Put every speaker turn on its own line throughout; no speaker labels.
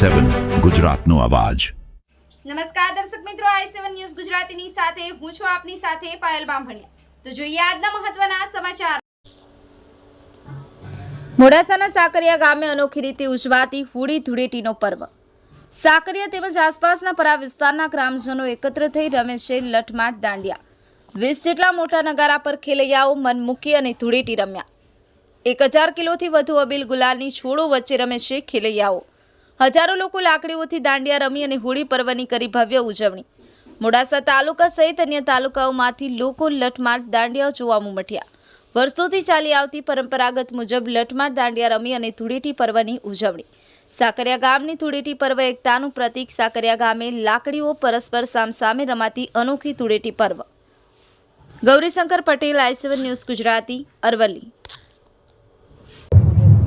સેવન ગુજરાતનો અવાજ.
નમસ્કાર દર્શક મિત્રો, આઈ સેવન ન્યૂઝ ગુજરાતીની સાથે હું છું આપની સાથે પાયલ બામભણિયા. તો જોઈએ આજના મહત્વના સમાચાર. મોડાસાના સાકરિયા ગામે અનોખી રીતે ઉજવાતી હોળી ધૂળેટીનો પર્વ. સાકરિયા તેમજ આસપાસના પરા વિસ્તારના ગ્રામજનો એકત્ર થઈ રમે છે લઠમાટ દાંડિયા. વીસ જેટલા મોટા નગારા પર ખેલૈયાઓ મન મૂકી અને ધૂળેટી રમ્યા. એક હજાર કિલોથી વધુ અબીલ ગુલાલની છોડો વચ્ચે રમે છે ખેલૈયાઓ. હજારો લોકો લાકડીઓથી દાંડિયા રમી અને હોળી પર્વની કરી ભવ્ય ઉજવણી. મોડાસા તાલુકા સહિત અન્ય તાલુકાઓમાંથી લોકો લઠમાર દાંડિયા જોવા ઉમટ્યા. વર્ષોથી ચાલી આવતી પરંપરાગત મુજબ લઠમાર દાંડિયા રમી અને ધૂળેટી પર્વની ઉજવણી. સાકરિયા ગામની ધૂળેટી પર્વ એકતાનું પ્રતીક. સાકરિયા ગામે લાકડીઓ પરસ્પર સામસામે રમાતી અનોખી ધૂળેટી પર્વ. Gaurishankar Patel, I seven news, Gujarati, Aravalli.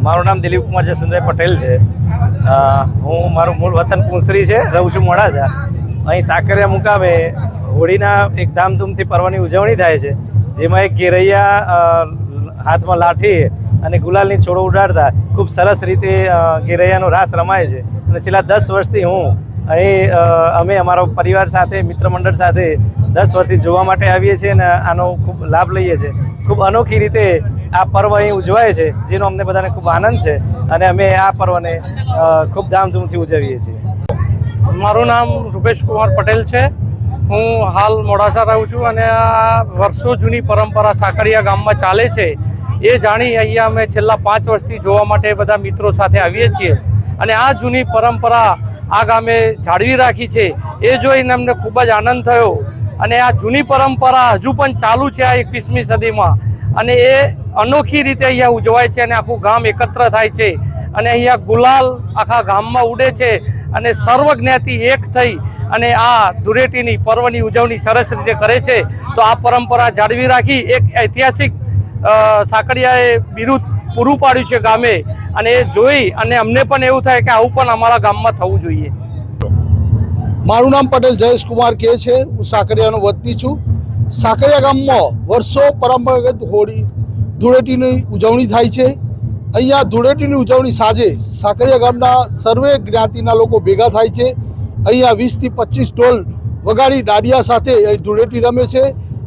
મારું નામ દિલીપ કુમાર જસવંતભાઈ પટેલ છે. હું મારું મૂળ વતન પૂંસરી છે, રહું છું મોડાસા. અહીં સાકરિયા મુકામે હોળીના એક ધામધૂમથી પર્વની ઉજવણી થાય છે, જેમાં એક ઘેરૈયા હાથમાં લાઠી અને ગુલાલની છોડો ઉડાડતા ખૂબ સરસ રીતે ઘેરૈયાનો રાસ રમાય છે. અને છેલ્લા દસ વર્ષથી હું અહીં અમે અમારો પરિવાર સાથે, મિત્ર મંડળ સાથે દસ વર્ષથી જોવા માટે આવીએ છીએ અને આનો ખૂબ લાભ લઈએ છીએ. ખૂબ અનોખી રીતે આ પર્વ અહીં ઉજવાય છે, જેનો અમને બધાને ખૂબ આનંદ છે. અને અમે આ પર્વને ખૂબ ધામધૂમથી ઉજવીએ છીએ.
મારું નામ રૂપેશ કુમાર પટેલ છે. હું હાલ મોડાસા રહું છું અને આ વર્ષો જૂની પરંપરા સાકરિયા ગામમાં ચાલે છે. એ જાણી અહીંયા અમે છેલ્લા પાંચ વર્ષથી જોવા માટે બધા મિત્રો સાથે આવીએ છીએ. અને આ જૂની પરંપરા આ ગામે જાળવી રાખી છે. એ જોઈને અમને ખૂબ જ આનંદ થયો. અને આ જૂની પરંપરા હજુ પણ ચાલુ છે આ એકવીસમી સદીમાં. અને એ અનોખી રીતે અહીંયા ઉજવાય છે અને આખું ગામ એકત્ર થાય છે. અને અહીંયા ગુલાલ આખા ગામમાં ઉડે છે અને સર્વજ્ઞાતિ એક થઈ અને આ ધૂળેટીની પર્વની ઉજવણી સરસ રીતે કરે છે. તો આ પરંપરા જાળવી રાખી એક ઐતિહાસિક સાંકળિયાએ બિરુદ પૂરું પાડ્યું છે ગામે અને એ જોઈ અને અમને પણ એવું થાય કે આવું પણ અમારા ગામમાં થવું જોઈએ.
મારું નામ પટેલ જયેશ કુમાર કે છે. હું સાકરિયાનો વતની છું. સાકરિયા ગામમાં વર્ષો પરંપરાગત હોળી ધૂળેટીની ઉજવણી થાય છે. અહીંયા ધૂળેટીની ઉજવણી સાંજે સાકરિયા ગામના સર્વે જ્ઞાતિના લોકો ભેગા થાય છે. અહીંયા વીસથી પચીસ ઢોલ વગાડી દાડિયા સાથે અહીં ધૂળેટી રમે છે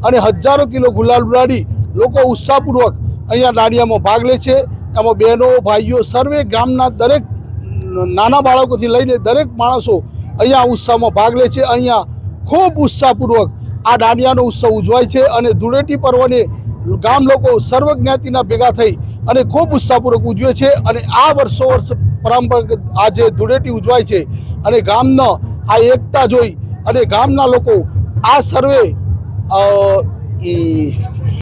અને હજારો કિલો ગુલાલ ઉડાડી લોકો ઉત્સાહપૂર્વક અહીંયા દાડિયામાં ભાગ લે છે. એમાં બહેનો, ભાઈઓ, સર્વે ગામના દરેક નાના બાળકોથી લઈને દરેક માણસો અહીંયા ઉત્સવમાં ભાગ લે છે. અહીંયા ખૂબ ઉત્સાહપૂર્વક આ દાંડિયાનો ઉત્સવ ઉજવાય છે અને ધૂળેટી પર્વને ગામ લોકો સર્વ ભેગા થઈ અને ખૂબ ઉત્સાહપૂર્વક ઉજવે છે અને આ વર્ષો વર્ષ પરંપરાગત આ જે ધૂળેટી ઉજવાય છે અને ગામના આ એકતા જોઈ અને ગામના લોકો આ સર્વે